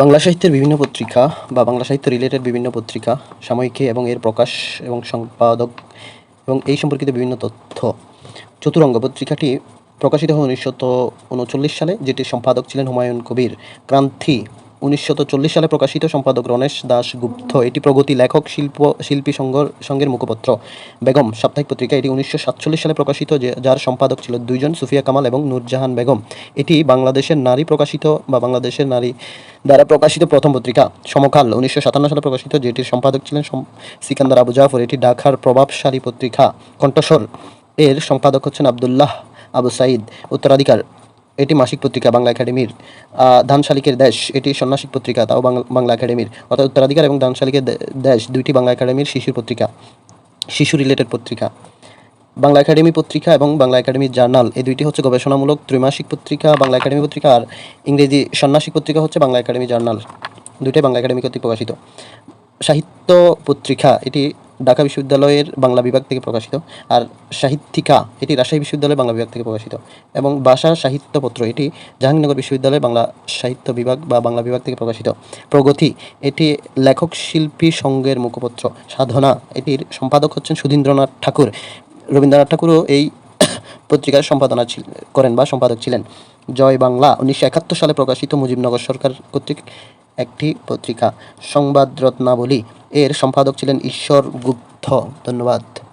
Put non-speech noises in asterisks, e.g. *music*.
বাংলা সাহিত্যের বিভিন্ন পত্রিকা বা বাংলা সাহিত্য রিলেটেড বিভিন্ন পত্রিকা, সাময়িকী এবং এর প্রকাশ এবং সম্পাদক এবং এই সম্পর্কিত বিভিন্ন তথ্য। চতুরঙ্গ পত্রিকাটি প্রকাশিত হয় উনিশশো উনচল্লিশ সালে, যেটির সম্পাদক ছিলেন হুমায়ুন কবির। ক্রান্তি চল্লিশ সালে প্রকাশিত সম্পাদক রণেশ দাশগুপ্ত এটি প্রগতি লেখক, শিল্প, শিল্পী সংঘর সংঘের মুখপত্র। বেগম, সাপ্তাহিক পত্রিকা, এটি উনিশশো সাতচল্লিশ সালে প্রকাশিত যার সম্পাদক ছিল দুইজন, সুফিয়া কামাল এবং নূরজাহান বেগম। এটি বাংলাদেশের নারী প্রকাশিত বা বাংলাদেশের নারী দ্বারা প্রকাশিত প্রথম পত্রিকা। সমকাল, উনিশশো সাতান্ন সালে প্রকাশিত, যেটির সম্পাদক ছিলেন সিকান্দার আবু জাফর, এটি ঢাকার প্রভাবশালী পত্রিকা। কণ্ঠস্বর, এর সম্পাদক হচ্ছেন আবদুল্লাহ আবু সাইদ উত্তরাধিকার। এটি মাসিক পত্রিকা বাংলা একাডেমির ধানশালিকের দেশ। এটি সন্ন্যাসিক পত্রিকা, তাও বাংলা একাডেমির। অর্থাৎ উত্তরাধিকার এবং ধানশালিকের দেশ দুইটি বাংলা একাডেমির শিশুর পত্রিকা, শিশু রিলেটেড পত্রিকা। বাংলা একাডেমি পত্রিকা এবং বাংলা একাডেমির জার্নাল, এই দুইটি হচ্ছে গবেষণামূলক ত্রৈমাসিক পত্রিকা, বাংলা একাডেমি পত্রিকা আর ইংরেজি সন্ন্যাসিক পত্রিকা হচ্ছে বাংলা একাডেমি জার্নাল। দুইটাই বাংলা একাডেমি কর্তৃক প্রকাশিত। সাহিত্য পত্রিকা, এটি ঢাকা বিশ্ববিদ্যালয়ের বাংলা বিভাগ থেকে প্রকাশিত, আর সাহিত্যিকা, এটি রাজশাহী বিশ্ববিদ্যালয়ের বাংলা বিভাগ থেকে প্রকাশিত, এবং ভাষা সাহিত্যপত্র, এটি জাহাঙ্গীরনগর বিশ্ববিদ্যালয়ের বাংলা সাহিত্য বিভাগ বা বাংলা বিভাগ থেকে প্রকাশিত। প্রগতি, এটি লেখক শিল্পী সংঘের মুখপত্র, সাধনা, এটির সম্পাদক হচ্ছেন সুধীন্দ্রনাথ ঠাকুর। রবীন্দ্রনাথ ঠাকুরও এই *coughs* পত্রিকার সম্পাদনা করেন বা সম্পাদক ছিলেন। জয় বাংলা, উনিশশো একাত্তর সালে প্রকাশিত মুজিবনগর সরকার কর্তৃক একটি পত্রিকা সংবাদ রত্নাবলী এর সম্পাদক ছিলেন ঈশ্বর গুপ্ত। ধন্যবাদ।